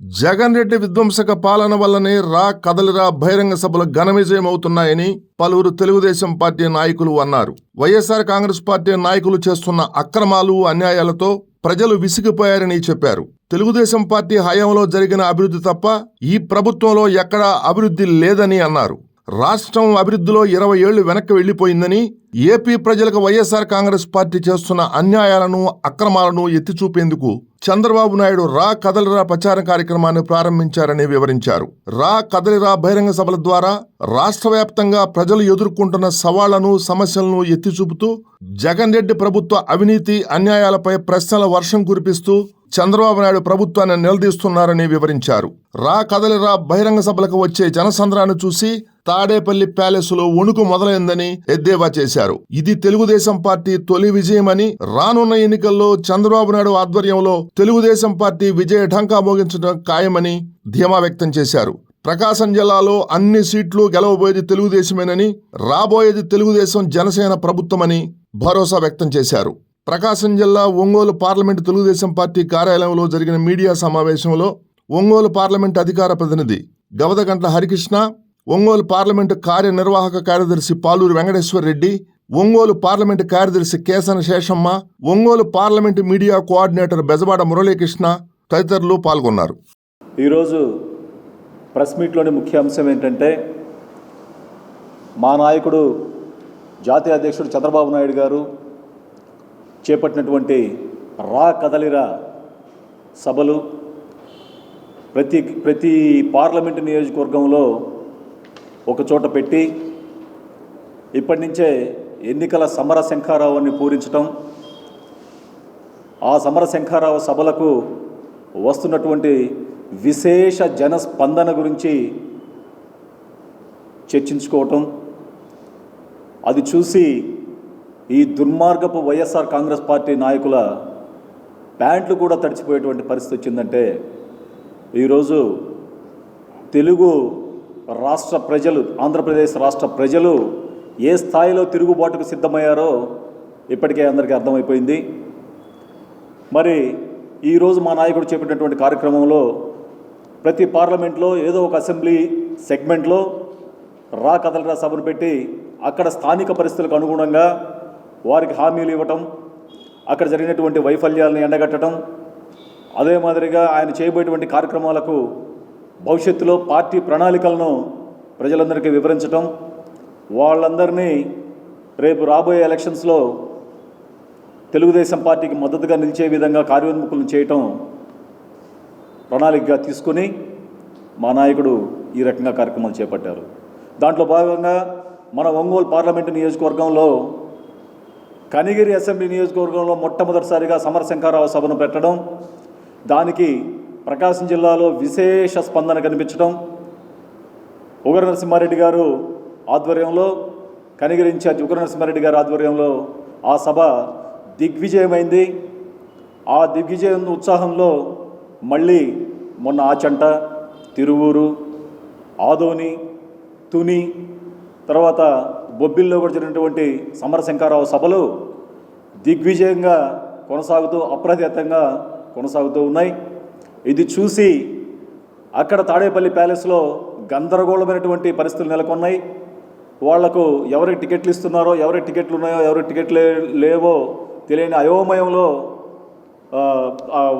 జగన్ రెడ్డి విధ్వంసక పాలన వల్లనే రా కదలిరా బహిరంగ సభలు ఘన అవుతున్నాయని పలువురు తెలుగుదేశం పార్టీ నాయకులు అన్నారు. వైఎస్ఆర్ కాంగ్రెస్ పార్టీ నాయకులు చేస్తున్న అక్రమాలు అన్యాయాలతో ప్రజలు విసిగిపోయారని చెప్పారు. తెలుగుదేశం పార్టీ హయాంలో జరిగిన అభివృద్ధి తప్ప ఈ ప్రభుత్వంలో ఎక్కడా అభివృద్ధి లేదని అన్నారు. రాష్ట్రం అభివృద్ధిలో ఇరవై ఏళ్ళు వెనక్కి వెళ్ళిపోయిందని ఏపీ ప్రజలకు వైఎస్ఆర్ కాంగ్రెస్ పార్టీ చేస్తున్న అన్యాయాలను అక్రమాలను ఎత్తి చూపేందుకు చంద్రబాబు నాయుడు రా కదలిరా ప్రచార కార్యక్రమాన్ని ప్రారంభించారని వివరించారు. రా కదలిరా బహిరంగ సభల ద్వారా రాష్ట్ర వ్యాప్తంగా ప్రజలు ఎదుర్కొంటున్న సవాళ్ళను సమస్యలను ఎత్తి చూపుతూ జగన్ రెడ్డి ప్రభుత్వ అవినీతి అన్యాయాలపై ప్రశ్నల వర్షం కురిపిస్తూ చంద్రబాబు నాయుడు ప్రభుత్వాన్ని నిలదీస్తున్నారని వివరించారు. రా కదలిరా బహిరంగ సభలకు వచ్చే జనసంద్రాన్ని చూసి తాడేపల్లి ప్యాలెస్లో వణుకు మొదలైందని ఎద్దేవా చేశారు. ఇది తెలుగుదేశం పార్టీ తొలి విజయమని రానున్న ఎన్నికల్లో చంద్రబాబు నాయుడు ఆధ్వర్యంలో తెలుగుదేశం పార్టీ విజయ ఢంకా మోగించడం ఖాయమని ధీమా వ్యక్తం చేశారు. ప్రకాశం జిల్లాలో అన్ని సీట్లు గెలవబోయేది తెలుగుదేశమేనని రాబోయేది తెలుగుదేశం జనసేన ప్రభుత్వమని భరోసా వ్యక్తం చేశారు. ప్రకాశం జిల్లా ఒంగోలు పార్లమెంటు తెలుగుదేశం పార్టీ కార్యాలయంలో జరిగిన మీడియా సమావేశంలో ఒంగోలు పార్లమెంటు అధికార ప్రతినిధి గవదగంట్ల హరికృష్ణ ఒంగోలు పార్లమెంటు కార్యనిర్వాహక కార్యదర్శి పాలూరు వెంకటేశ్వర రెడ్డి ఒంగోలు పార్లమెంటు కార్యదర్శి Kesana Seshamma Ongole parliament media coordinator Bezawada Muralikrishna తదితరులు పాల్గొన్నారు. ఈరోజు ప్రెస్ మీట్లోని ముఖ్య అంశం ఏంటంటే మా నాయకుడు జాతీయ అధ్యక్షుడు చంద్రబాబు నాయుడు గారు చేపట్టినటువంటి రా కదలిరా సభలు ప్రతి ప్రతి పార్లమెంటు నియోజకవర్గంలో ఒక చోట పెట్టి ఇప్పటి నుంచే ఎన్నికల సమర శంఖారావాన్ని పూరించటం ఆ సమర శంఖారావ సభలకు వస్తున్నటువంటి విశేష జనస్పందన గురించి చర్చించుకోవటం అది చూసి ఈ దుర్మార్గపు వైఎస్ఆర్ కాంగ్రెస్ పార్టీ నాయకుల ప్యాంట్లు కూడా తడిచిపోయేటువంటి పరిస్థితి వచ్చిందంటే ఈరోజు తెలుగు రాష్ట్ర ప్రజలు ఆంధ్రప్రదేశ్ రాష్ట్ర ప్రజలు ఏ స్థాయిలో తిరుగుబాటుకు సిద్ధమయ్యారో ఇప్పటికే అందరికీ అర్థమైపోయింది. మరి ఈరోజు మా నాయకుడు చెప్పినటువంటి కార్యక్రమంలో ప్రతి పార్లమెంట్లో ఏదో ఒక అసెంబ్లీ సెగ్మెంట్లో రా కదలరా సభను పెట్టి అక్కడ స్థానిక పరిస్థితులకు అనుగుణంగా వారికి హామీలు ఇవ్వటం అక్కడ జరిగినటువంటి వైఫల్యాలను ఎండగట్టడం అదే మాదిరిగా ఆయన చేయబోయేటువంటి కార్యక్రమాలకు భవిష్యత్తులో పార్టీ ప్రణాళికలను ప్రజలందరికీ వివరించటం వాళ్ళందరినీ రేపు రాబోయే ఎలక్షన్స్లో తెలుగుదేశం పార్టీకి మద్దతుగా నిలిచే విధంగా కార్యోన్ముఖులను చేయటం ప్రణాళికగా తీసుకుని మా నాయకుడు ఈ రకంగా కార్యక్రమాలు చేపట్టారు. దాంట్లో భాగంగా మన ఒంగోలు పార్లమెంటు నియోజకవర్గంలో కనిగిరి అసెంబ్లీ నియోజకవర్గంలో మొట్టమొదటిసారిగా సమరశంకారావు సభను పెట్టడం దానికి ప్రకాశం జిల్లాలో విశేష స్పందన కనిపించడం ఉగ్ర నరసింహారెడ్డి గారు ఆధ్వర్యంలో కనిగిరి ఇన్ఛార్జ్ ఉగ్ర నరసింహారెడ్డి గారి ఆధ్వర్యంలో ఆ సభ దిగ్విజయమైంది. ఆ దిగ్విజయం ఉత్సాహంలో మళ్ళీ మొన్న ఆచంట తిరువూరు ఆదోని తుని తర్వాత బొబ్బిల్లో కూడా జరిగినటువంటి సమరశంకారావు సభలు దిగ్విజయంగా కొనసాగుతూ అప్రతిహతంగా కొనసాగుతూ ఉన్నాయి. ఇది చూసి అక్కడ తాడేపల్లి ప్యాలెస్లో గందరగోళమైనటువంటి పరిస్థితులు నెలకొన్నాయి. వాళ్ళకు ఎవరికి టికెట్లు ఇస్తున్నారో ఎవరికి టికెట్లు ఉన్నాయో ఎవరికి టికెట్లు లేవో తెలియని అయోమయంలో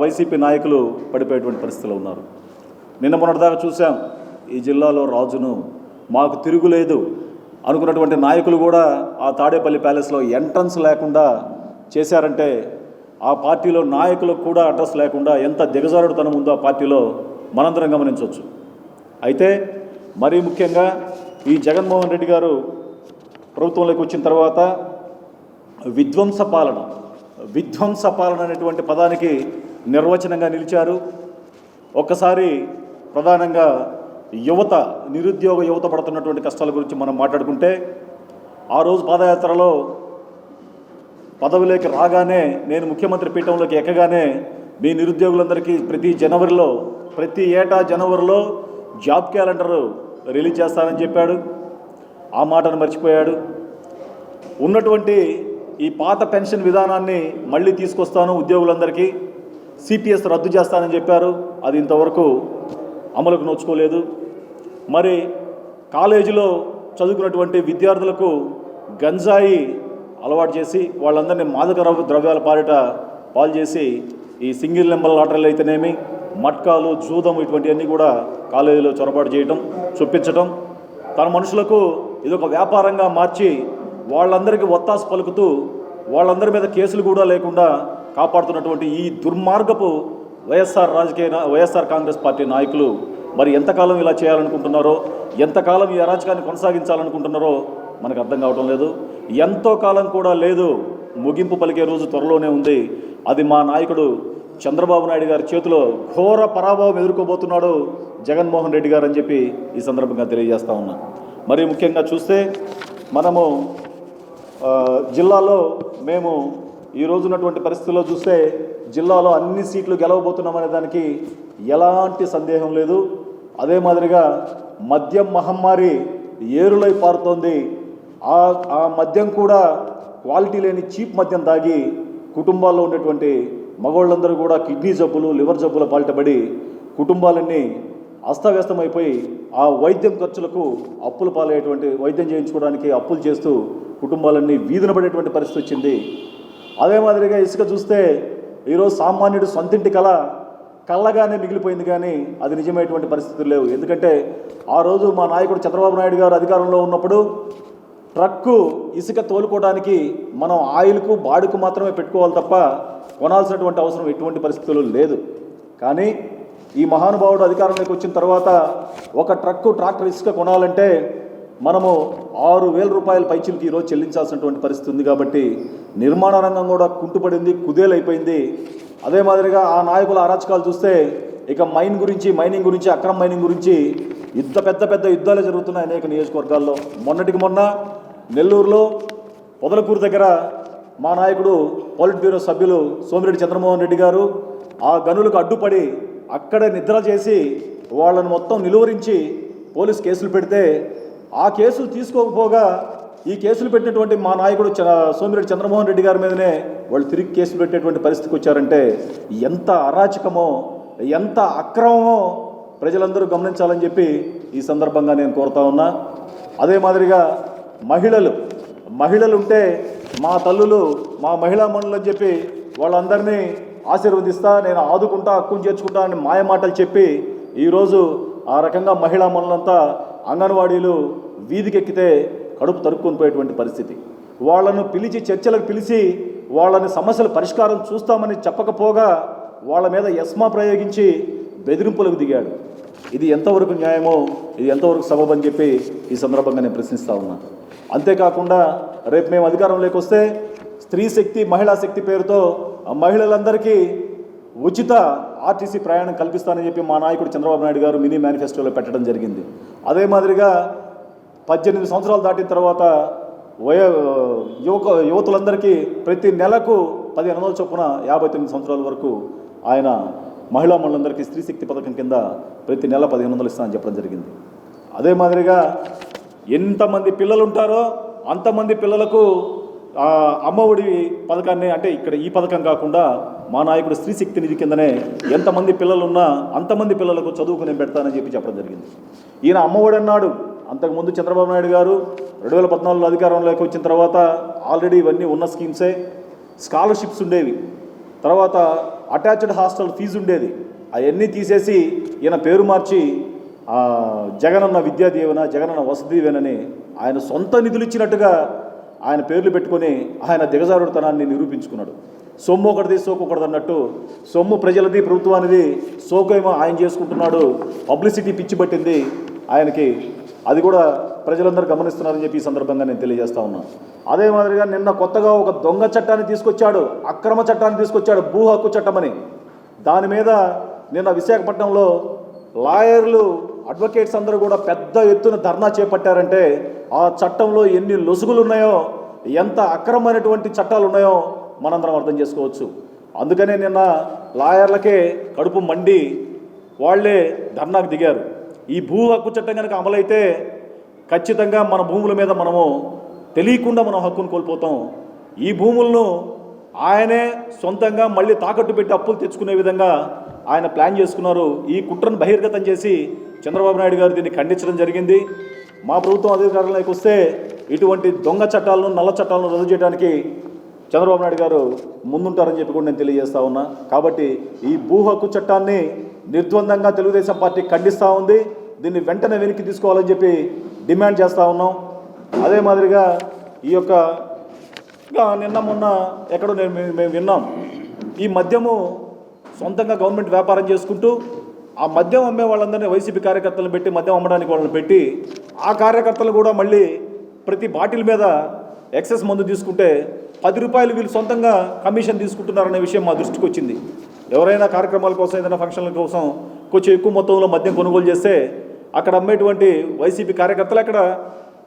వైసీపీ నాయకులు పడిపోయేటువంటి పరిస్థితిలో ఉన్నారు. నిన్న మొన్నటిదాకా చూసాం ఈ జిల్లాలో రాజును మాకు తిరుగులేదు అనుకున్నటువంటి నాయకులు కూడా ఆ తాడేపల్లి ప్యాలెస్లో ఎంట్రన్స్ లేకుండా చేశారంటే ఆ పార్టీలో నాయకులకు కూడా అడ్రస్ లేకుండా ఎంత దిగజారుడుతనం ఉందో ఆ పార్టీలో మనందరం గమనించవచ్చు. అయితే మరీ ముఖ్యంగా ఈ జగన్మోహన్ రెడ్డి గారు ప్రభుత్వంలోకి వచ్చిన తర్వాత విధ్వంస పాలన విధ్వంస పాలన అనేటువంటి పదానికి నిర్వచనంగా నిలిచారు. ఒక్కసారి ప్రధానంగా యువత నిరుద్యోగ యువత పడుతున్నటువంటి కష్టాల గురించి మనం మాట్లాడుకుంటే ఆ రోజు పాదయాత్రలో పదవిలోకి రాగానే నేను ముఖ్యమంత్రి పీఠంలోకి ఎక్కగానే మీ నిరుద్యోగులందరికీ ప్రతి జనవరిలో ప్రతి ఏటా జనవరిలో జాబ్ క్యాలెండర్ రిలీజ్ చేస్తానని చెప్పాడు. ఆ మాటను మర్చిపోయాడు. ఉన్నటువంటి ఈ పాత పెన్షన్ విధానాన్ని మళ్ళీ తీసుకొస్తాను ఉద్యోగులందరికీ. సిపిఎస్ రద్దు చేస్తానని చెప్పారు. అది ఇంతవరకు అమలుకు నోచుకోలేదు. మరి కాలేజీలో చదువుకున్నటువంటి విద్యార్థులకు గంజాయి అలవాటు చేసి వాళ్ళందరినీ మాదక ద్రవ్యాల పాలిట పాలు చేసి ఈ సింగిల్ నెంబర్ లాటరీలు అయితేనేమి మట్కాలు జూదం ఇటువంటివన్నీ కూడా కాలేజీలో చొరబాటు చేయటం చూపించటం తన మనుషులకు ఇది ఒక వ్యాపారంగా మార్చి వాళ్ళందరికీ ఒత్తాసు పలుకుతూ వాళ్ళందరి మీద కేసులు కూడా లేకుండా కాపాడుతున్నటువంటి ఈ దుర్మార్గపు వైఎస్ఆర్ రాజకీయ వైఎస్ఆర్ కాంగ్రెస్ పార్టీ నాయకులు మరి ఎంతకాలం ఇలా చేయాలనుకుంటున్నారో ఎంతకాలం ఈ అరాచకాన్ని కొనసాగించాలనుకుంటున్నారో మనకు అర్థం కావటం లేదు. ఎంతో కాలం కూడా లేదు. ముగింపు పలికే రోజు త్వరలోనే ఉంది. అది మా నాయకుడు చంద్రబాబు నాయుడు గారి చేతిలో ఘోర పరాభవం ఎదుర్కోబోతున్నాడు జగన్మోహన్ రెడ్డి గారు అని చెప్పి ఈ సందర్భంగా తెలియజేస్తా ఉన్నా. మరి ముఖ్యంగా చూస్తే మనము జిల్లాలో మేము ఈ రోజున్నటువంటి పరిస్థితుల్లో చూస్తే జిల్లాలో అన్ని సీట్లు గెలవబోతున్నామనే దానికి ఎలాంటి సందేహం లేదు. అదే మాదిరిగా మద్యం మహమ్మారి ఏరులై పారుతోంది. ఆ ఆ మద్యం కూడా క్వాలిటీ లేని చీప్ మద్యం తాగి కుటుంబాల్లో ఉండేటువంటి మగవాళ్ళందరూ కూడా కిడ్నీ జబ్బులు లివర్ జబ్బుల పాల్టబడి కుటుంబాలన్నీ అస్తవ్యస్తమైపోయి ఆ వైద్యం ఖర్చులకు అప్పులు పాలయ్యేటువంటి వైద్యం చేయించుకోవడానికి అప్పులు చేస్తూ కుటుంబాలన్నీ వీధిన పడేటువంటి పరిస్థితి వచ్చింది. అదే మాదిరిగా ఇసుక చూస్తే ఈరోజు సామాన్యుడు సొంతింటి కళ కళ్ళగానే మిగిలిపోయింది కానీ అది నిజమైనటువంటి పరిస్థితులు లేవు. ఎందుకంటే ఆ రోజు మా నాయకుడు చంద్రబాబు నాయుడు గారు అధికారంలో ఉన్నప్పుడు ట్రక్కు ఇసుక తోలుకోవడానికి మనం ఆయిల్కు బాడుకు మాత్రమే పెట్టుకోవాలి తప్ప కొనాల్సినటువంటి అవసరం ఎటువంటి పరిస్థితులు లేదు. కానీ ఈ మహానుభావుడు అధికారంలోకి వచ్చిన తర్వాత ఒక ట్రక్కు ట్రాక్టర్ ఇసుక కొనాలంటే మనము ఆరు వేల రూపాయల పైచిలకి ఈరోజు చెల్లించాల్సినటువంటి పరిస్థితి ఉంది కాబట్టి నిర్మాణ రంగం కూడా కుంటుపడింది కుదేలైపోయింది. అదే మాదిరిగా ఆ నాయకుల అరాచకాలు చూస్తే ఇక మైన్ గురించి మైనింగ్ గురించి అక్రమ మైనింగ్ గురించి యుద్ధ పెద్ద పెద్ద యుద్ధాలు జరుగుతున్నాయి అనేక నియోజకవర్గాల్లో. మొన్నటికి మొన్న నెల్లూరులో పొదలకూరు దగ్గర మా నాయకుడు పాలిట్ బ్యూరో సభ్యులు సోమిరెడ్డి చంద్రమోహన్ రెడ్డి గారు ఆ గనులకు అడ్డుపడి అక్కడే నిద్ర చేసి వాళ్ళను మొత్తం నిలువరించి పోలీస్ కేసులు పెడితే ఆ కేసులు తీసుకోకపోగా ఈ కేసులు పెట్టినటువంటి మా నాయకుడు చ- సోమిరెడ్డి చంద్రమోహన్ రెడ్డి గారి మీదనే వాళ్ళు తిరిగి కేసులు పెట్టేటువంటి పరిస్థితికి వచ్చారంటే ఎంత అరాచకమో ఎంత అక్రమమో ప్రజలందరూ గమనించాలని చెప్పి ఈ సందర్భంగా నేను కోరుతా ఉన్నా. అదే మాదిరిగా మహిళలు మహిళలు ఉంటే మా తల్లులు మా మహిళా మనులు అని చెప్పి వాళ్ళందరినీ ఆశీర్వదిస్తా నేను ఆదుకుంటా హక్కును చేర్చుకుంటా అని మాయ మాటలు చెప్పి ఈరోజు ఆ రకంగా మహిళా మనులంతా అంగన్వాడీలు వీధికెక్కితే కడుపు తరుక్కొని పోయేటువంటి పరిస్థితి. వాళ్ళను పిలిచి చర్చలకు పిలిచి వాళ్ళని సమస్యల పరిష్కారం చూస్తామని చెప్పకపోగా వాళ్ళ మీద ఎస్మా ప్రయోగించి బెదిరింపులకు దిగాడు. ఇది ఎంతవరకు న్యాయమో ఇది ఎంతవరకు సబబని చెప్పి ఈ సందర్భంగా నేను ప్రశ్నిస్తా ఉన్నా. అంతేకాకుండా రేపు మేము అధికారంలోకి వస్తే స్త్రీ శక్తి మహిళా శక్తి పేరుతో మహిళలందరికీ ఉచిత ఆర్టీసీ ప్రయాణం కల్పిస్తానని చెప్పి మా నాయకుడు చంద్రబాబు నాయుడు గారు మినీ మేనిఫెస్టోలో పెట్టడం జరిగింది. అదే మాదిరిగా పద్దెనిమిది సంవత్సరాలు దాటిన తర్వాత వయ యువక యువతులందరికీ ప్రతి నెలకు పదిహేను వందల చొప్పున యాభై తొమ్మిది సంవత్సరాల వరకు ఆయన మహిళా మండలందరికీ స్త్రీ శక్తి పథకం కింద ప్రతి నెల పదిహేను వందలు ఇస్తామని చెప్పడం జరిగింది. అదే మాదిరిగా ఎంతమంది పిల్లలు ఉంటారో అంతమంది పిల్లలకు అమ్మఒడి పథకాన్ని అంటే ఇక్కడ ఈ పథకం కాకుండా మా నాయకుడు స్త్రీ శక్తి నిధి కిందనే ఎంతమంది పిల్లలు ఉన్నా అంతమంది పిల్లలకు చదువుకు నేను పెడతానని చెప్పి చెప్పడం జరిగింది. ఈయన అమ్మఒడి అన్నాడు. అంతకుముందు చంద్రబాబు నాయుడు గారు రెండు వేల పద్నాలుగులో అధికారంలోకి వచ్చిన తర్వాత ఆల్రెడీ ఇవన్నీ ఉన్న స్కీమ్సే. స్కాలర్షిప్స్ ఉండేవి. తర్వాత అటాచ్డ్ హాస్టల్ ఫీజు ఉండేది. అవన్నీ తీసేసి ఈయన పేరు మార్చి జగనన్న విద్యాదీవెన జగనన్న వసతిదీవెనని ఆయన సొంత నిధులు ఇచ్చినట్టుగా ఆయన పేర్లు పెట్టుకొని ఆయన దిగజారుడుతనాన్ని నిరూపించుకున్నాడు. సొమ్ము ఒకటిది సోకు ఒకటిది అన్నట్టు సొమ్ము ప్రజలది ప్రభుత్వానిది సోకేమో ఆయన చేసుకుంటున్నాడు. పబ్లిసిటీ పిచ్చి పట్టింది. ఆయనకి అది కూడా ప్రజలందరూ గమనిస్తున్నారని చెప్పి ఈ సందర్భంగా నేను తెలియజేస్తా ఉన్నాను అదే మాదిరిగా నిన్న కొత్తగా ఒక దొంగ చట్టాన్ని తీసుకొచ్చాడు అక్రమ చట్టాన్ని తీసుకొచ్చాడు భూ హక్కు చట్టమని. దాని మీద నిన్న విశాఖపట్నంలో లాయర్లు అడ్వకేట్స్ అందరూ కూడా పెద్ద ఎత్తున ధర్నా చేపట్టారంటే ఆ చట్టంలో ఎన్ని లొసుగులు ఉన్నాయో ఎంత అక్రమమైనటువంటి చట్టాలు ఉన్నాయో మనందరం అర్థం చేసుకోవచ్చు. అందుకనే నిన్న లాయర్లకే కడుపు మండి వాళ్ళే ధర్నాకు దిగారు. ఈ భూ హక్కు చట్టం కనుక అమలైతే ఖచ్చితంగా మన భూముల మీద మనము తెలియకుండా మనం హక్కును కోల్పోతాం. ఈ భూములను ఆయనే సొంతంగా మళ్ళీ తాకట్టు పెట్టి అప్పులు తెచ్చుకునే విధంగా ఆయన ప్లాన్ చేసుకున్నారు. ఈ కుట్రను బహిర్గతం చేసి చంద్రబాబు నాయుడు గారు దీన్ని ఖండించడం జరిగింది. మా ప్రభుత్వం అధికారంలోకి వస్తే ఇటువంటి దొంగ చట్టాలను నల్ల చట్టాలను రద్దు చేయడానికి చంద్రబాబు నాయుడు గారు ముందుంటారని చెప్పి కూడా నేను తెలియజేస్తా ఉన్నా. కాబట్టి ఈ భూ హక్కు చట్టాన్ని నిర్ద్వందంగా తెలుగుదేశం పార్టీ ఖండిస్తూ ఉంది. దీన్ని వెంటనే వెనక్కి తీసుకోవాలని చెప్పి డిమాండ్ చేస్తూ ఉన్నాం. అదే మాదిరిగా ఈ యొక్క నిన్న మొన్న ఎక్కడో నేను మేము- మేము విన్నాం. ఈ మద్యము సొంతంగా గవర్నమెంట్ వ్యాపారం చేసుకుంటూ ఆ మద్యం అమ్మే వాళ్ళందరినీ వైసీపీ కార్యకర్తలను పెట్టి మద్యం అమ్మడానికి వాళ్ళని పెట్టి ఆ కార్యకర్తలు కూడా మళ్ళీ ప్రతి బాటిల్ మీద ఎక్సెస్ మందు తీసుకుంటే పది రూపాయలు వీళ్ళు సొంతంగా కమిషన్ తీసుకుంటున్నారనే విషయం మా దృష్టికి వచ్చింది. ఎవరైనా కార్యక్రమాల కోసం ఏదైనా ఫంక్షన్ల కోసం కొంచెం ఎక్కువ మొత్తంలో మద్యం కొనుగోలు చేస్తే అక్కడ అమ్మేటువంటి వైసీపీ కార్యకర్తలు అక్కడ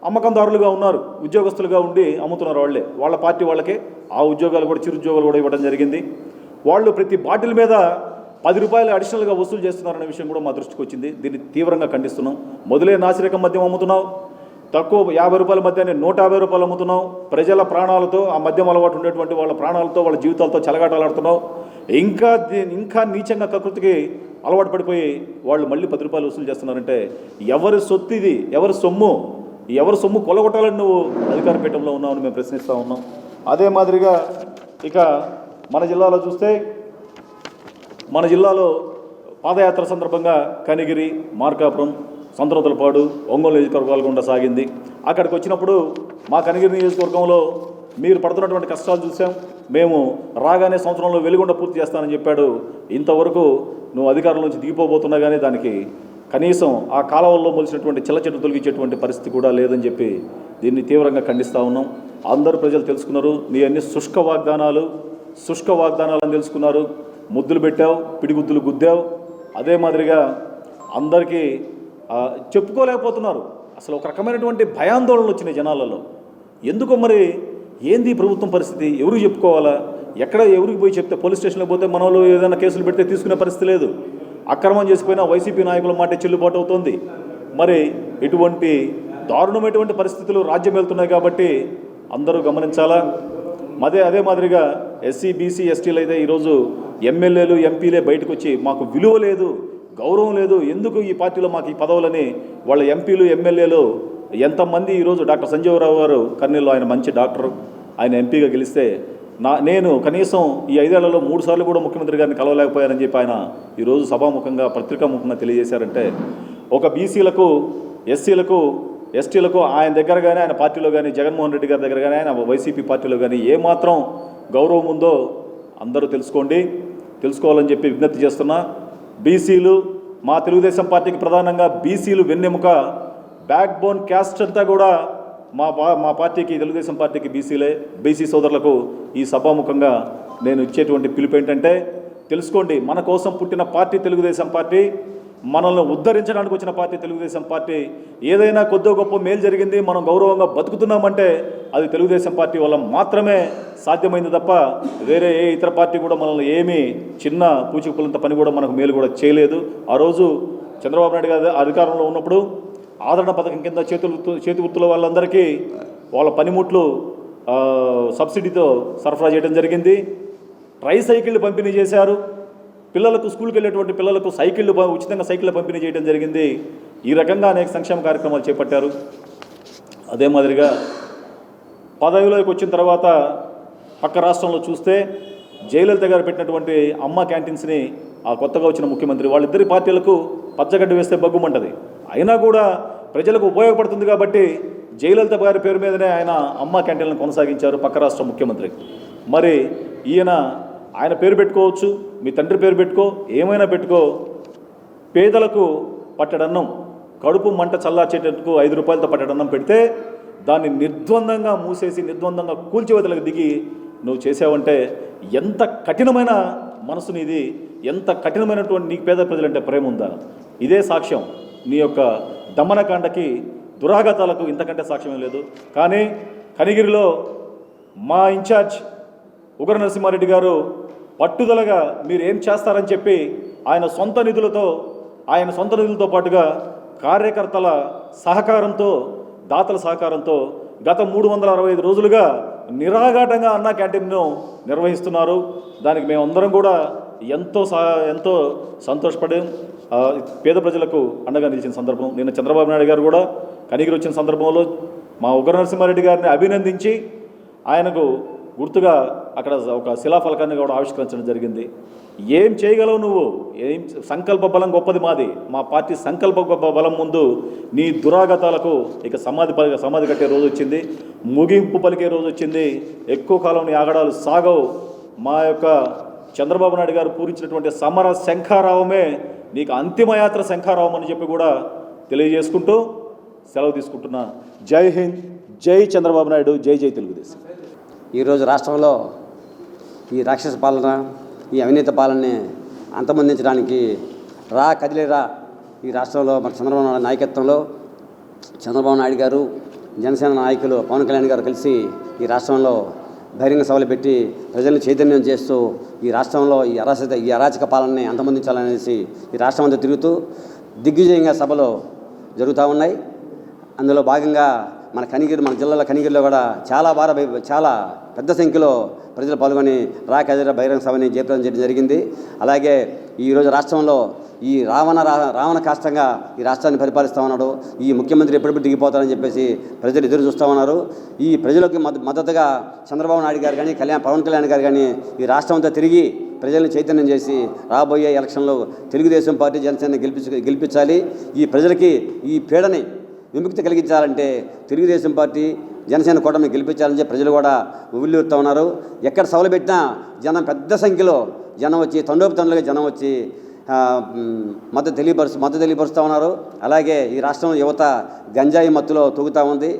అమ్మకందారులుగా ఉన్నారు ఉద్యోగస్తులుగా ఉండి అమ్ముతున్నారు వాళ్ళే. వాళ్ళ పార్టీ వాళ్ళకే ఆ ఉద్యోగాలు కూడా చిరుద్యోగాలు కూడా ఇవ్వడం జరిగింది. వాళ్ళు ప్రతి బాటిల్ మీద పది రూపాయలు అడిషనల్గా వసూలు చేస్తున్నారనే విషయం కూడా మా దృష్టికి వచ్చింది. దీన్ని తీవ్రంగా ఖండిస్తున్నాం. మొదలే నాసిరకం మద్యం అమ్ముతున్నావు తక్కువ యాభై రూపాయల మధ్యాన్ని నూట యాభై రూపాయలు అమ్ముతున్నావు. ప్రజల ప్రాణాలతో ఆ మద్యం అలవాటు ఉండేటువంటి వాళ్ళ ప్రాణాలతో వాళ్ళ జీవితాలతో చెలగాటలాడుతున్నావు. ఇంకా ఇంకా నీచంగా కకృతికి అలవాటు పడిపోయి వాళ్ళు మళ్ళీ పది రూపాయలు వసూలు చేస్తున్నారంటే ఎవరి సొత్తు ఇది? ఎవరి సొమ్ము? ఎవరి సొమ్ము కొలగొట్టాలని నువ్వు అధికార పీఠంలో ఉన్నావని మేము ప్రశ్నిస్తూ ఉన్నాం. అదే మాదిరిగా ఇక మన జిల్లాలో చూస్తే మన జిల్లాలో పాదయాత్ర సందర్భంగా కనిగిరి మార్కాపురం సంతనోతలపాడు ఒంగోలు నియోజకవర్గాలు గుండా సాగింది. అక్కడికి వచ్చినప్పుడు మా కనిగిరి నియోజకవర్గంలో మీరు పడుతున్నటువంటి కష్టాలు చూసాం. మేము రాగానే సంవత్సరంలో వెలుగుండ పూర్తి చేస్తానని చెప్పాడు. ఇంతవరకు నువ్వు అధికారం నుంచి దిగిపోబోతున్నా కానీ దానికి కనీసం ఆ కాలువల్లో మొలిచినటువంటి చిల్ల చెట్టు తొలగించేటువంటి పరిస్థితి కూడా లేదని చెప్పి దీన్ని తీవ్రంగా ఖండిస్తూ ఉన్నాం. అందరు ప్రజలు తెలుసుకున్నారు. నీ అన్ని శుష్క వాగ్దానాలు శుష్క వాగ్దానాలను తెలుసుకున్నారు. ముద్దులు పెట్టావు పిడిగుద్దులు గుద్దావు. అదే మాదిరిగా అందరికీ చెప్పుకోలేకపోతున్నారు. అసలు ఒక రకమైనటువంటి భయాందోళనలు వచ్చినాయి జనాలలో. ఎందుకు మరి? ఏంది ప్రభుత్వం పరిస్థితి? ఎవరికి చెప్పుకోవాలా? ఎక్కడ ఎవరికి పోయి చెప్తే పోలీస్ స్టేషన్లో పోతే మన వాళ్ళు ఏదైనా కేసులు పెడితే తీసుకునే పరిస్థితి లేదు. అక్రమం చేసిపోయినా వైసీపీ నాయకుల మాట చెల్లుబాటు అవుతుంది. మరి ఇటువంటి దారుణమైనటువంటి పరిస్థితులు రాజ్యం వెళ్తున్నాయి కాబట్టి అందరూ గమనించాలా? అదే అదే మాదిరిగా ఎస్సీ బీసీ ఎస్టీలు అయితే ఈరోజు ఎమ్మెల్యేలు ఎంపీలే బయటకు వచ్చి మాకు విలువ లేదు. గౌరవం లేదు. ఎందుకు ఈ పార్టీలో మాకు ఈ పదవులని? వాళ్ళ ఎంపీలు ఎమ్మెల్యేలు ఎంతమంది ఈరోజు డాక్టర్ సంజీవరావు గారు కర్నూలులో ఆయన మంచి డాక్టర్ ఆయన ఎంపీగా గెలిస్తే నా నేను కనీసం ఈ ఐదేళ్ళలో మూడు సార్లు కూడా ముఖ్యమంత్రి గారిని కలవలేకపోయానని చెప్పి ఆయన ఈరోజు సభాముఖంగా పత్రికాముఖంగా తెలియజేశారంటే ఒక బీసీలకు ఎస్సీలకు ఎస్టీలకు ఆయన దగ్గర కానీ ఆయన పార్టీలో కానీ జగన్మోహన్ రెడ్డి గారి దగ్గర కానీ ఆయన వైసీపీ పార్టీలో కానీ ఏమాత్రం గౌరవం ఉందో అందరూ తెలుసుకోండి. తెలుసుకోవాలని చెప్పి విజ్ఞప్తి చేస్తున్నా. బీసీలు మా తెలుగుదేశం పార్టీకి ప్రధానంగా బీసీలు వెన్నెముక బ్యాక్ బోన్ క్యాస్ట్ అంతా కూడా మా పా మా పార్టీకి తెలుగుదేశం పార్టీకి బీసీలే. బీసీ సోదరులకు ఈ సభాముఖంగా నేను ఇచ్చేటువంటి పిలుపు ఏంటంటే తెలుసుకోండి మన కోసం పుట్టిన పార్టీ తెలుగుదేశం పార్టీ. మనల్ని ఉద్ధరించడానికి వచ్చిన పార్టీ తెలుగుదేశం పార్టీ. ఏదైనా కొద్దో గొప్ప మేలు జరిగింది మనం గౌరవంగా బతుకుతున్నామంటే అది తెలుగుదేశం పార్టీ వల్ల మాత్రమే సాధ్యమైంది తప్ప వేరే ఏ ఇతర పార్టీ కూడా మనల్ని ఏమీ చిన్న పూచిపులంత పని కూడా మనకు మేలు కూడా చేయలేదు. ఆ రోజు చంద్రబాబు నాయుడు గారు అధికారంలో ఉన్నప్పుడు ఆదరణ పథకం కింద చేతులు చేతి వృత్తుల వాళ్ళందరికీ వాళ్ళ పనిముట్లు సబ్సిడీతో సరఫరా చేయడం జరిగింది. ట్రై సైకిళ్ళు పంపిణీ చేశారు. పిల్లలకు స్కూల్కి వెళ్ళేటువంటి పిల్లలకు సైకిళ్ళు ఉచితంగా సైకిళ్ళు పంపిణీ చేయడం జరిగింది. ఈ రకంగా అనేక సంక్షేమ కార్యక్రమాలు చేపట్టారు. అదే మాదిరిగా పదవిలోకి వచ్చిన తర్వాత పక్క రాష్ట్రంలో చూస్తే జయలలిత గారు పెట్టినటువంటి అమ్మ క్యాంటీన్స్ని ఆ కొత్తగా వచ్చిన ముఖ్యమంత్రి వాళ్ళిద్దరి పార్టీలకు పచ్చగడ్డ వేస్తే బగ్గుమంటది. అయినా కూడా ప్రజలకు ఉపయోగపడుతుంది కాబట్టి జయలలిత గారి పేరు మీదనే ఆయన అమ్మ క్యాంటీన్లను కొనసాగించారు పక్క రాష్ట్ర ముఖ్యమంత్రి. మరి ఈయన ఆయన పేరు పెట్టుకోవచ్చు మీ తండ్రి పేరు పెట్టుకో ఏమైనా పెట్టుకో. పేదలకు పట్టడన్నం కడుపు మంట చల్లార్చేటట్టుకు ఐదు రూపాయలతో పట్టడన్నం పెడితే దాన్ని నిర్ద్వందంగా మూసేసి నిర్ద్వందంగా కూల్చివతలకు దిగి నువ్వు చేసావంటే ఎంత కఠినమైన మనసు నీది ఎంత కఠినమైనటువంటి నీకు పేద ప్రజలంటే ప్రేమ ఉందా? ఇదే సాక్ష్యం. నీ యొక్క దమనకాండకి దురాఘాతాలకు ఇంతకంటే సాక్ష్యం లేదు. కానీ కనిగిరిలో మా ఇన్ఛార్జ్ ఉగ్ర నరసింహారెడ్డి గారు పట్టుదలగా మీరు ఏం చేస్తారని చెప్పి ఆయన సొంత నిధులతో ఆయన సొంత నిధులతో పాటుగా కార్యకర్తల సహకారంతో దాతల సహకారంతో గత మూడు వందల అరవై ఐదు రోజులుగా నిరాఘాటంగా అన్న క్యాంటీన్ను నిర్వహిస్తున్నారు. దానికి మేమందరం కూడా ఎంతో సహా ఎంతో సంతోషపడి. పేద ప్రజలకు అండగా నిలిచిన సందర్భం. నిన్న చంద్రబాబు నాయుడు గారు కూడా కనిగిరి వచ్చిన సందర్భంలో మా ఉగ్ర నరసింహారెడ్డి గారిని అభినందించి ఆయనకు గుర్తుగా అక్కడ ఒక శిలాఫలకాన్ని కూడా ఆవిష్కరించడం జరిగింది. ఏం చేయగలవు నువ్వు? ఏం సంకల్ప బలం గొప్పది మాది. మా పార్టీ సంకల్ప గొప్ప బలం ముందు నీ దురాగతాలకు ఇక సమాధి పలి సమాధి కట్టే రోజు వచ్చింది. ముగింపు పలికే రోజు వచ్చింది. ఎక్కువ కాలం నీ ఆగడాలు సాగవు. మా యొక్క చంద్రబాబు నాయుడు గారు పూరించినటువంటి సమర శంఖారావమే నీకు అంతిమయాత్ర శంఖారావం అని చెప్పి కూడా తెలియజేసుకుంటూ సెలవు తీసుకుంటున్నా. జై హింద్. జై చంద్రబాబు నాయుడు. జై జై తెలుగుదేశం. ఈరోజు రాష్ట్రంలో ఈ రాక్షస పాలన ఈ అవినీతి పాలనని అంతమొందించడానికి రా కదిలేరా ఈ రాష్ట్రంలో మన చంద్రబాబు నాయుడు నాయకత్వంలో చంద్రబాబు నాయుడు గారు జనసేన నాయకులు పవన్ కళ్యాణ్ గారు కలిసి ఈ రాష్ట్రంలో బహిరంగ సభలు పెట్టి ప్రజలను చైతన్యం చేస్తూ ఈ రాష్ట్రంలో ఈ అరాచక ఈ అరాచక పాలనని అంతమొందించాలనేసి ఈ రాష్ట్రం అంతా తిరుగుతూ దిగ్విజయంగా సభలు జరుగుతూ ఉన్నాయి. అందులో భాగంగా మన కనిగిరి మన జిల్లాలో కనిగిరిలో కూడా చాలా బాగా చాలా పెద్ద సంఖ్యలో ప్రజలు పాల్గొని రా కదిర బహిరంగ సభని జయప్రదం చేయడం జరిగింది. అలాగే ఈరోజు రాష్ట్రంలో ఈ రావణ రా రావణ కాష్టంగా ఈ రాష్ట్రాన్ని పరిపాలిస్తూ ఉన్నాడు. ఈ ముఖ్యమంత్రి ఎప్పుడెప్పుడు దిగిపోతారని చెప్పేసి ప్రజలు ఎదురు చూస్తూ ఉన్నారు. ఈ ప్రజలకు మద్ద- మద్దతుగా చంద్రబాబు నాయుడు గారు కానీ కళ్యాణ్ పవన్ కళ్యాణ్ గారు కానీ ఈ రాష్ట్రం అంతా తిరిగి ప్రజల్ని చైతన్యం చేసి రాబోయే ఎలక్షన్లో తెలుగుదేశం పార్టీ జనసేన గెలిపించ గెలిపించాలి. ఈ ప్రజలకి ఈ పీడని విముక్తి కలిగించాలంటే తెలుగుదేశం పార్టీ జనసేన కూటమి గెలిపించాలని ప్రజలు కూడా ఉవ్విల్లుతూ ఉన్నారు. ఎక్కడ సభలు పెట్టినా జనం పెద్ద సంఖ్యలో జనం వచ్చి తండోపు తండ్రులుగా జనం వచ్చి మద్దతు తెలియపరుస్తూ మద్దతు తెలియపరుస్తూ ఉన్నారు. అలాగే ఈ రాష్ట్రంలో యువత గంజాయి మత్తులో తూగుతూ ఉంది.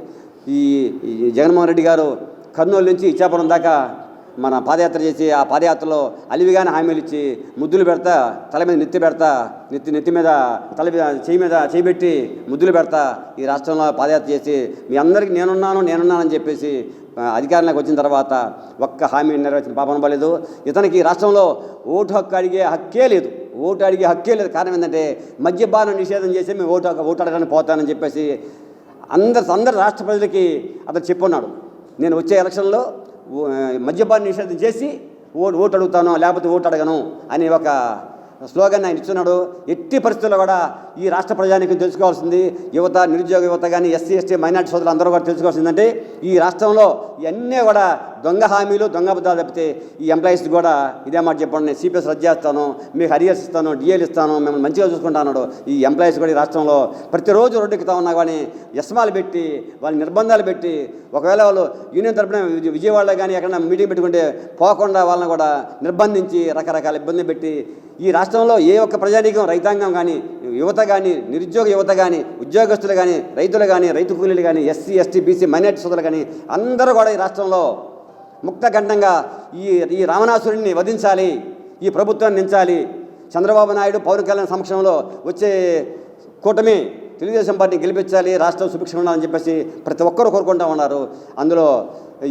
ఈ ఈ జగన్మోహన్ రెడ్డి గారు కర్నూలు నుంచి ఇచ్చాపురం దాకా మన పాదయాత్ర చేసి ఆ పాదయాత్రలో అలివిగానే హామీలు ఇచ్చి ముద్దులు పెడతా తల మీద నెత్తి పెడతా నెత్తి నెత్తి మీద తల మీద చేయి మీద చేయి పెట్టి ముద్దులు పెడతా ఈ రాష్ట్రంలో పాదయాత్ర చేసి మీ అందరికీ నేనున్నాను నేనున్నానని చెప్పేసి అధికారంలోకి వచ్చిన తర్వాత ఒక్క హామీ నెరవేర్చిన పాపం పడలేదు ఇతనికి ఈ రాష్ట్రంలో ఓటు హక్కు అడిగే హక్కే లేదు. ఓటు అడిగే హక్కే లేదు. కారణం ఏంటంటే మద్యపానం నిషేధం చేసి మేము ఓటు హక్కు- ఓటు అడగడానికి పోతానని చెప్పేసి అందరు అందరు రాష్ట్ర ప్రజలకి అతను చెప్పున్నాడు. నేను వచ్చే ఎలక్షన్లో మద్యపాన్ని నిషేధం చేసి ఓటు ఓటు అడుగుతాను లేకపోతే ఓటు అడగను అని ఒక స్లోగన్ ఆయన ఇచ్చున్నాడు. ఎట్టి పరిస్థితుల్లో కూడా ఈ రాష్ట్ర ప్రజానికి తెలుసుకోవాల్సింది. యువత నిరుద్యోగ యువత కానీ ఎస్సీ ఎస్టీ మైనార్టీ సోదరులు అందరూ కూడా తెలుసుకోవాల్సిందంటే ఈ రాష్ట్రంలో ఇవన్నీ కూడా దొంగ హామీలు దొంగ అబద్ధాలు తప్పితే ఈ ఎంప్లాయీస్ కూడా ఇదే మాట చెప్పండి. నేను సిపిఎస్ రద్దు చేస్తాను మీకు హరియర్స్ ఇస్తాను డిఎల్ ఇస్తాను మిమ్మల్ని మంచిగా చూసుకుంటాను ఈ ఎంప్లాయీస్ కూడా ఈ రాష్ట్రంలో ప్రతిరోజు రోడ్డెక్కుతా ఉన్నా కానీ యస్మాలు పెట్టి వాళ్ళ నిర్బంధాలు పెట్టి ఒకవేళ వాళ్ళు యూనియన్ తరపున విజయవాడలో కానీ ఎక్కడైనా మీటింగ్ పెట్టుకుంటే పోకుండా వాళ్ళని కూడా నిర్బంధించి రకరకాల ఇబ్బంది పెట్టి ఈ రాష్ట్రంలో ఏ ఒక్క ప్రజానీకం రైతాంగం కానీ యువత కానీ నిరుద్యోగ యువత కానీ ఉద్యోగస్తులు కానీ రైతులు కానీ రైతు కూలీలు కానీ ఎస్సీ ఎస్టీ బీసీ మైనార్టీ సోదరులు కానీ అందరూ కూడా ఈ రాష్ట్రంలో ముక్తఖండంగా ఈ ఈ రావణాసురుడిని వధించాలి ఈ ప్రభుత్వాన్ని నించాలి. చంద్రబాబు నాయుడు పవన్ కళ్యాణ్ సమక్షంలో వచ్చే కూటమి తెలుగుదేశం పార్టీ గెలిపించాలి రాష్ట్రం సుభిక్షం ఉండాలని చెప్పేసి ప్రతి ఒక్కరూ కోరుకుంటా ఉన్నారు. అందులో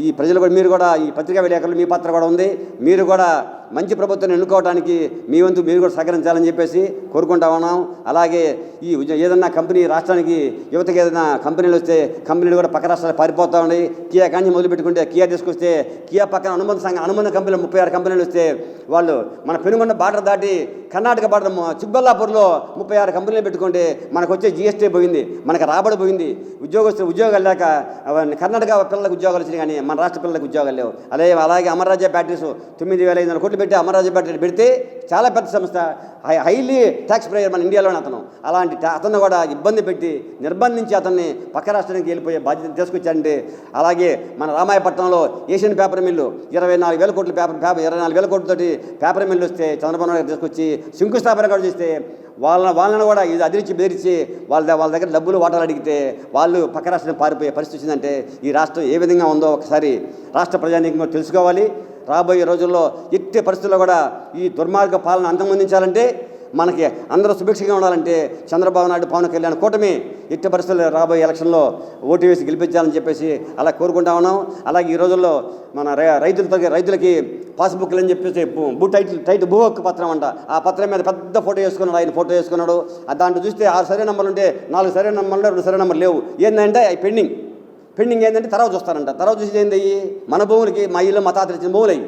ఈ ప్రజలు కూడా మీరు కూడా ఈ పత్రికా విలేకరులు మీ పాత్ర కూడా ఉంది. మీరు కూడా మంచి ప్రభుత్వాన్ని ఎన్నుకోవడానికి మీ వంతు మీరు కూడా సహకరించాలని చెప్పేసి కోరుకుంటా ఉన్నాం. అలాగే ఈ ఏదన్నా కంపెనీ రాష్ట్రానికి యువతకి ఏదైనా కంపెనీలు వస్తే కంపెనీలు కూడా పక్క రాష్ట్రాలు పారిపోతూ ఉన్నాయి. కియా కానీ మొదలుపెట్టుకుంటే కియా తీసుకొస్తే కియా పక్కన అనుబంధ సంఘ అనుబంధ కంపెనీలు ముప్పై ఆరు కంపెనీలు వస్తే వాళ్ళు మన పెనుగొండ బార్డర్ దాటి కర్ణాటక బార్డర్ చిబ్బల్లాపూర్లో ముప్పై ఆరు కంపెనీలు పెట్టుకుంటే మనకు వచ్చే జిఎస్టీ పోయింది మనకు రాబడి పోయింది. ఉద్యోగస్తులు ఉద్యోగాలు లేక కర్ణాటక పిల్లలకు ఉద్యోగాలు వచ్చినాయి కానీ మన రాష్ట్ర పిల్లలకు ఉద్యోగాలు లేవు. అలాగే అలాగే అమర్రాజ్య బ్యాటరీస్ తొమ్మిది వేల ఐదు వందల కోట్లు పెట్టి అమర్రాజ్య బ్యాటరీ పెడితే చాలా పెద్ద సంస్థ. హైలీ ట్యాక్స్ ప్రేయర్ మన ఇండియాలోనే అతను. అలాంటి అతను కూడా ఇబ్బంది పెట్టి నిర్బంధించి అతన్ని పక్క రాష్ట్రానికి వెళ్ళిపోయే బాధ్యత తీసుకొచ్చారంటే అలాగే మన రామాయపట్నంలో ఏషియన్ పేపర్ మిల్లు ఇరవై నాలుగు వేల కోట్ల పేపర్ పేపర్ ఇరవై నాలుగు వేల కోట్లతోటి పేపర్ మిల్లు వస్తే చంద్రబాబు నాయుడు తీసుకొచ్చి శంకుస్థాపన కూడా చేస్తే వాళ్ళ వాళ్ళని కూడా ఇది అదిరించి బెదిరించి వాళ్ళ ద- వాళ్ళ దగ్గర డబ్బులు వాటాలు అడిగితే వాళ్ళు పక్క రాష్ట్రం పారిపోయే పరిస్థితి వచ్చిందంటే ఈ రాష్ట్రం ఏ విధంగా ఉందో ఒకసారి రాష్ట్ర ప్రజానీకంగా తెలుసుకోవాలి. రాబోయే రోజుల్లో ఎట్టి పరిస్థితుల్లో కూడా ఈ దుర్మార్గ పాలన అంతమొందించాలంటే మనకి అందరూ సుభిక్షంగా ఉండాలంటే చంద్రబాబు నాయుడు పవన్ కళ్యాణ్ కూటమి ఎట్టి పరిస్థితుల్లో రాబోయే ఎలక్షన్లో ఓటు వేసి గెలిపించాలని చెప్పేసి అలా కోరుకుంటా ఉన్నాం. అలాగే ఈ రోజుల్లో మన రై- రైతులతో రైతులకి పాస్బుక్లు అని చెప్పేసి భూ- టైట్ టైటిల్ టైట్ భూ హక్కు పత్రం అంట. ఆ పత్రం మీద పెద్ద ఫోటో వేసుకున్నాడు ఆయన ఫోటో వేసుకున్నాడు. దాంట్లో చూస్తే ఆరు సరైన నంబర్లు ఉంటే నాలుగు సరైన నంబర్లు రెండు సరైన నంబర్లు లేవు. ఏంటంటే అవి పెండింగ్. పెండింగ్ ఏంటంటే తర్వాత చూస్తారంట తర్వాత చూసి ఏంది? మన భూములకి మా ఇల్లు మా తాతలు ఇచ్చిన భూములు. అయ్యి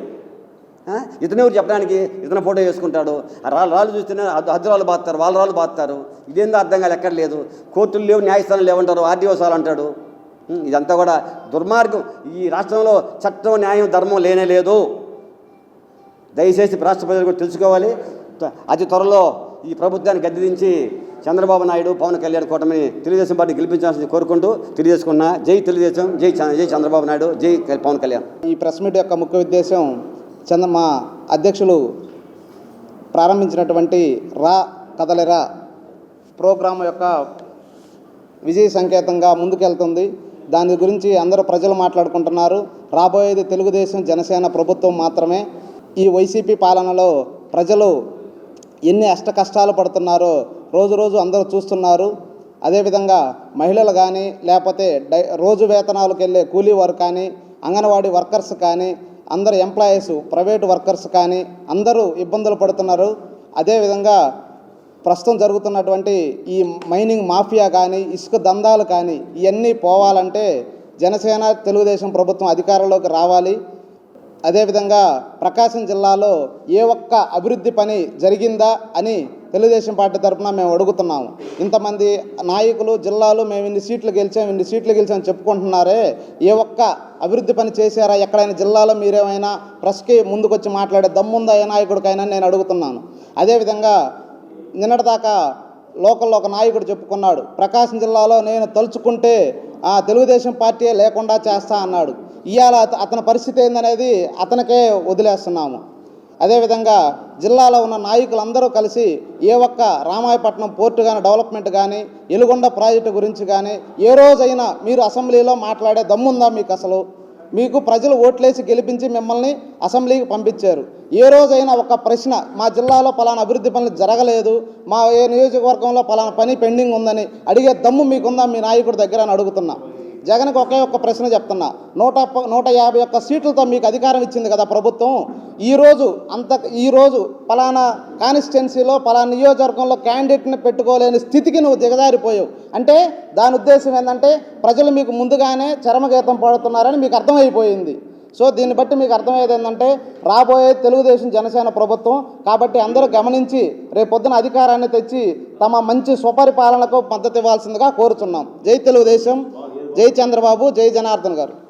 ఇతనే ఎవరు చెప్పడానికి? ఇతను ఫోటో వేసుకుంటాడు. ఆ రాళ్ళు రాళ్ళు చూస్తేనే అద్దరాలు హద్దు బాస్తారు వాళ్ళ రాళ్ళు బాస్తారు ఇదేందో అర్థం కాదు ఎక్కడ లేదు. కోర్టులు లేవు న్యాయస్థానాలు లేవంటారు ఆర్డీఓ అంటాడు. ఇదంతా కూడా దుర్మార్గం. ఈ రాష్ట్రంలో చట్టం న్యాయం ధర్మం లేనే లేదు. దయచేసి రాష్ట్ర ప్రజలు కూడా తెలుసుకోవాలి. అతి త్వరలో ఈ ప్రభుత్వాన్ని గద్దెదించి చంద్రబాబు నాయుడు పవన్ కళ్యాణ్ కూటమిని తెలుగుదేశం పార్టీ గెలిపించాల్సింది కోరుకుంటూ తెలియజేసుకున్నా జై తెలుగుదేశం జై జై చంద్రబాబు నాయుడు జై పవన్ కళ్యాణ్. ఈ ప్రెస్ మీట్ యొక్క ముఖ్య ఉద్దేశం చంద్ర మా అధ్యక్షులు ప్రారంభించినటువంటి రా కదలిరా ప్రోగ్రాం యొక్క విజయ సంకేతంగా ముందుకెళ్తుంది. దాని గురించి అందరూ ప్రజలు మాట్లాడుకుంటున్నారు. రాబోయేది తెలుగుదేశం జనసేన ప్రభుత్వం మాత్రమే. ఈ వైసీపీ పాలనలో ప్రజలు ఎన్ని అష్ట కష్టాలు పడుతున్నారో రోజు రోజు అందరూ చూస్తున్నారు. అదేవిధంగా మహిళలు కానీ లేకపోతే డై రోజు వేతనాలకు వెళ్ళే కూలీ వర్క్ కానీ అంగన్వాడీ వర్కర్స్ కానీ అందరు ఎంప్లాయీస్ ప్రైవేట్ వర్కర్స్ కానీ అందరూ ఇబ్బందులు పడుతున్నారు. అదేవిధంగా ప్రస్తుతం జరుగుతున్నటువంటి ఈ మైనింగ్ మాఫియా కానీ ఇసుక దందాలు కానీ ఇవన్నీ పోవాలంటే జనసేన తెలుగుదేశం ప్రభుత్వం అధికారంలోకి రావాలి. అదేవిధంగా ప్రకాశం జిల్లాలో ఏ ఒక్క అభివృద్ధి పని జరిగిందా అని తెలుగుదేశం పార్టీ తరఫున మేము అడుగుతున్నాము. ఇంతమంది నాయకులు జిల్లాలు మేము ఇన్ని సీట్లు గెలిచాం ఇన్ని సీట్లు గెలిచాం చెప్పుకుంటున్నారే. ఏ ఒక్క అభివృద్ధి పని చేశారా? ఎక్కడైనా జిల్లాలో మీరేమైనా ప్రెస్కి ముందుకొచ్చి మాట్లాడే దమ్ముందా? ఏ నాయకుడికైనా నేను అడుగుతున్నాను. అదేవిధంగా నిన్నటిదాకా లోకల్లో ఒక నాయకుడు చెప్పుకున్నాడు ప్రకాశం జిల్లాలో నేను తలుచుకుంటే ఆ తెలుగుదేశం పార్టీ లేకుండా చేస్తా అన్నాడు. ఇవాళ అతని పరిస్థితి ఏందనేది అతనికే వదిలేస్తున్నాము. అదేవిధంగా జిల్లాలో ఉన్న నాయకులందరూ కలిసి ఏ ఒక్క రామాయపట్నం పోర్టు కానీ డెవలప్మెంట్ కానీ ఎలుగొండ ప్రాజెక్టు గురించి కానీ ఏ రోజైనా మీరు అసెంబ్లీలో మాట్లాడే దమ్ముందా మీకు అసలు మీకు ప్రజలు ఓట్లేసి గెలిపించి మిమ్మల్ని అసెంబ్లీకి పంపించారు. ఏ రోజైనా ఒక ప్రశ్న మా జిల్లాలో పలానా అభివృద్ధి పనులు జరగలేదు మా ఏ నియోజకవర్గంలో పలానా పని పెండింగ్ ఉందని అడిగే దమ్ము మీకుందా? మీ నాయకుడి దగ్గర అని అడుగుతున్నా. జగన్కి ఒకే ఒక్క ప్రశ్న చెప్తున్నా. నూట నూట యాభై ఒక్క సీట్లతో మీకు అధికారం ఇచ్చింది కదా ప్రభుత్వం. ఈరోజు అంత ఈరోజు పలానా కాన్స్టిట్యున్సీలో పలానా నియోజకవర్గంలో క్యాండిడేట్ని పెట్టుకోలేని స్థితికి నువ్వు దిగజారిపోయావు. అంటే దాని ఉద్దేశం ఏంటంటే ప్రజలు మీకు ముందుగానే చరమగీతం పాడుతున్నారని మీకు అర్థమైపోయింది. సో దీన్ని బట్టి మీకు అర్థమయ్యేది ఏంటంటే రాబోయే తెలుగుదేశం జనసేన ప్రభుత్వం కాబట్టి అందరూ గమనించి రేపొద్దున అధికారాన్ని తెచ్చి తమ మంచి స్వపరిపాలనకు మద్దతు ఇవ్వాల్సిందిగా కోరుచున్నాం. జై తెలుగుదేశం. జై చంద్రబాబు జై జనార్దన్ గారు.